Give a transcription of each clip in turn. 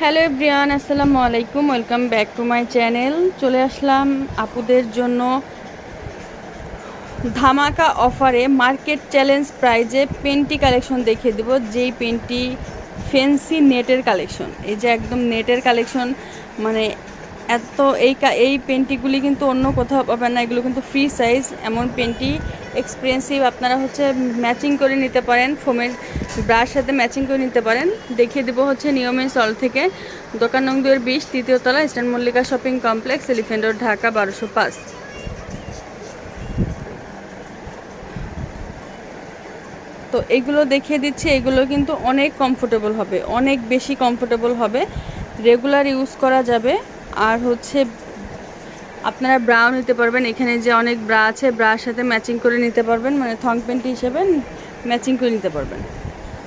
Hello everyone, আসসালামু আলাইকুম, welcome back to my channel. চলে আসলাম আপুদের জন্য ধামাকা অফারে মার্কেট চ্যালেঞ্জ প্রাইজে পেন্টি কালেকশন দেখিয়ে দেবো। যেই পেন্টি ফেন্সি নেটের কালেকশন, এই যে একদম নেটের কালেকশন মানে এত এই এই পেন্টিগুলি কিন্তু অন্য কোথাও পাবেন না, এগুলো কিন্তু ফ্রি সাইজ, এমন পেন্টি এক্সপেন্সিভ আপনারা হচ্ছে ম্যাচিং করে নিতে পারেন ফোমের ব্রাশ সাথে ম্যাচিং করে নিতে পারেন। দেখিয়ে দেবো হচ্ছে নিয়মের সল থেকে। দোকান নং দুয়ের বিশ, তৃতীয় তলা, eastern Mallika shopping complex elephant road, Dhaka, বারোশো পাঁচ। তো এগুলো দেখিয়ে দিচ্ছি, এগুলো কিন্তু অনেক কমফোর্টেবল হবে, অনেক বেশি কমফোর্টেবল হবে। রেগুলার ইউজ করা যাবে। আর হচ্ছে আপনারা ব্রাও নিতে পারবেন। এখানে যে অনেক ব্রা আছে ব্রার সাথে ম্যাচিং করে নিতে পারবেন। মানে থং প্যান্ট হিসেবে ম্যাচিং করে নিতে পারবেন।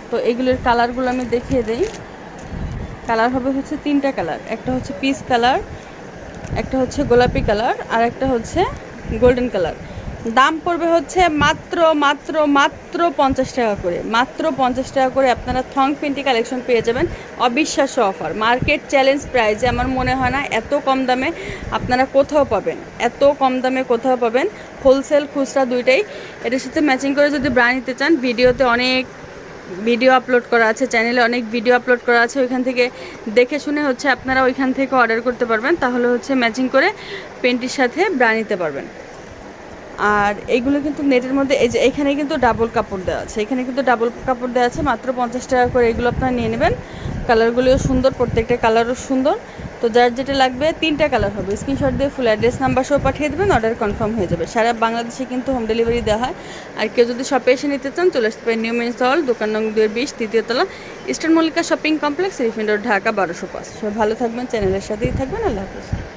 তো এগুলোর কালারগুলো আমি দেখিয়ে দিই। কালার হবে হচ্ছে তিনটা কালার একটা হচ্ছে পিস কালার একটা হচ্ছে গোলাপি কালার আর একটা হচ্ছে গোল্ডেন কালার দাম পড়বে হচ্ছে মাত্র মাত্র মাত্র পঞ্চাশ টাকা করে। মাত্র পঞ্চাশ টাকা করে আপনারা থং পেন্টি কালেকশন পেয়ে যাবেন। অবিশ্বাস্য অফার। মার্কেট চ্যালেঞ্জ প্রাইজে আমার মনে হয় না এত কম দামে আপনারা কোথাও পাবেন। এত কম দামে কোথাও পাবেন। হোলসেল খুচরা দুইটাই। এটার সাথে ম্যাচিং করে যদি ব্রা নিতে চান, ভিডিওতে অনেক ভিডিও আপলোড করা আছে, চ্যানেলে অনেক ভিডিও আপলোড করা আছে, ওইখান থেকে দেখে শুনে হচ্ছে আপনারা ওইখান থেকে অর্ডার করতে পারবেন। তাহলে হচ্ছে ম্যাচিং করে পেন্টির সাথে ব্রা নিতে পারবেন। আর এইগুলো কিন্তু নেটের মধ্যে, এই যে এখানে কিন্তু ডাবল কাপড় দেওয়া আছে। এখানে কিন্তু ডাবল কাপড় দেওয়া আছে, মাত্র পঞ্চাশ টাকা করে এগুলো আপনারা নিয়ে নেবেন। কালারগুলিও সুন্দর, প্রত্যেকটা কালারও সুন্দর। তো যার যেটা লাগবে, তিনটা কালার হবে। স্ক্রিনশট দিয়ে ফুল অ্যাড্রেস নাম্বার সহ পাঠিয়ে দেবেন অর্ডার কনফার্ম হয়ে যাবে। সারা বাংলাদেশে কিন্তু হোম ডেলিভারি দেওয়া হয়। আর কেউ যদি শপে এসে নিতে চান, চলে আসতে পারেন নিউ মেন হল দোকান নং দুই বিশ, তৃতীয় তলা ইস্টার্ন মল্লিকা শপিং কমপ্লেক্স রিফিন্ডোর ঢাকা, বারোশো পাঁচ। সবাই ভালো থাকবেন চ্যানেলের সাথেই থাকবেন। আল্লাহ হাফিজ।